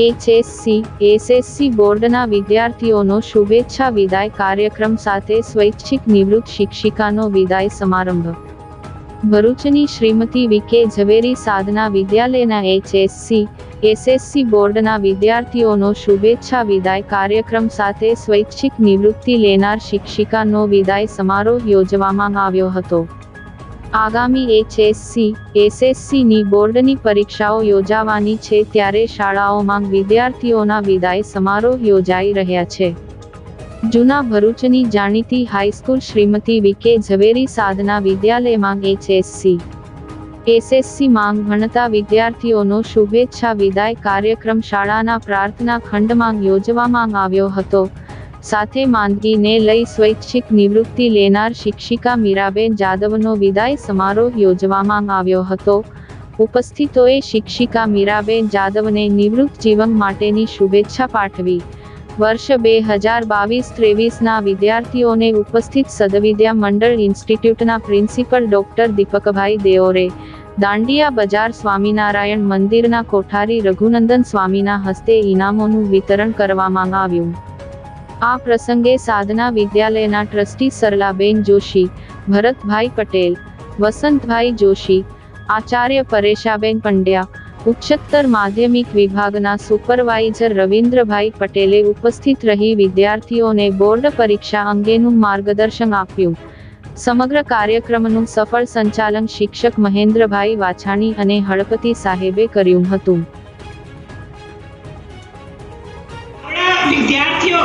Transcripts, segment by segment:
HSC, SSC બોર્ડના વિદ્યાર્થીઓનો શુભેચ્છા વિદાય કાર્યક્રમ સાથે સ્વૈચ્છિક નિવૃત્ત શિક્ષિકાનો વિદાય સમારંભ. ભરૂચની શ્રીમતી વિકે ઝવેરી સાધના વિદ્યાલયના એચએસસી, એસએસસી બોર્ડના વિદ્યાર્થીઓનો શુભેચ્છા વિદાય કાર્યક્રમ સાથે સ્વૈચ્છિક નિવૃત્તિ લેનાર શિક્ષિકાનો વિદાય સમારોહ યોજવામાં આવ્યો હતો. આગામી એચએસસી એસએસસીની બોર્ડની પરીક્ષાઓ યોજાવાની છે ત્યારે શાળાઓમાં વિદ્યાર્થીઓના વિદાય સમારોહ યોજાઈ રહ્યા છે. જૂના ભરૂચની જાણીતી high school Shrimati V K Zaveri Sadhana વિદ્યાલયમાં એચએસસી, એસએસસી માંગ ભણતા વિદ્યાર્થીઓનો શુભેચ્છા વિદાય કાર્યક્રમ શાળાના પ્રાર્થના ખંડમાં યોજવામાં આવ્યો હતો. સાથે માંદગીને લઈ સ્વૈચ્છિક નિવૃત્તિ લેનાર શિક્ષિકા મીરાબેન જાદવનો વિદાય સમારોહ યોજવામાં આવ્યો હતો. ઉપસ્થિતોએ શિક્ષિકા મીરાબેન જાદવને નિવૃત્ત જીવન માટેની શુભેચ્છા પાઠવી. વર્ષ બે હજાર બાવીસ ત્રેવીસના વિદ્યાર્થીઓને ઉપસ્થિત સદવિદ્યા મંડળ ઇન્સ્ટિટ્યૂટના પ્રિન્સિપલ ડોક્ટર દીપકભાઈ દેઓરે, દાંડિયા બજાર સ્વામિનારાયણ મંદિરના કોઠારી રઘુનંદન સ્વામીના હસ્તે ઇનામોનું વિતરણ કરવામાં આવ્યું. આ પ્રસંગે સાધના વિદ્યાલયના ટ્રસ્ટી સરલાબેન જોશી, ભરતભાઈ પટેલ, વસંતભાઈ જોશી, આચાર્ય પરેશાબેન પંડ્યા, ઉચ્ચતર માધ્યમિક વિભાગના સુપરવાઇઝર રવિન્દ્રભાઈ પટેલે ઉપસ્થિત રહી વિદ્યાર્થીઓને બોર્ડ પરીક્ષા અંગેનું માર્ગદર્શન આપ્યું. સમગ્ર કાર્યક્રમનું સફળ સંચાલન શિક્ષક મહેન્દ્રભાઈ વાછાણી અને હળપતિ સાહેબે કર્યું હતું. વિદ્યાર્થીઓ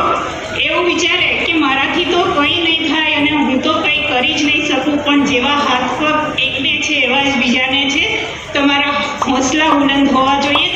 એવું વિચારે કે મારાથી તો કંઈ નહીં થાય અને હું તો કંઈ કરી જ નહીં શકું, પણ જેવા હાથ પગ એકને છે એવા જ બીજાને છે. તમારા હોસલા બુલંદ હોવા જોઈએ.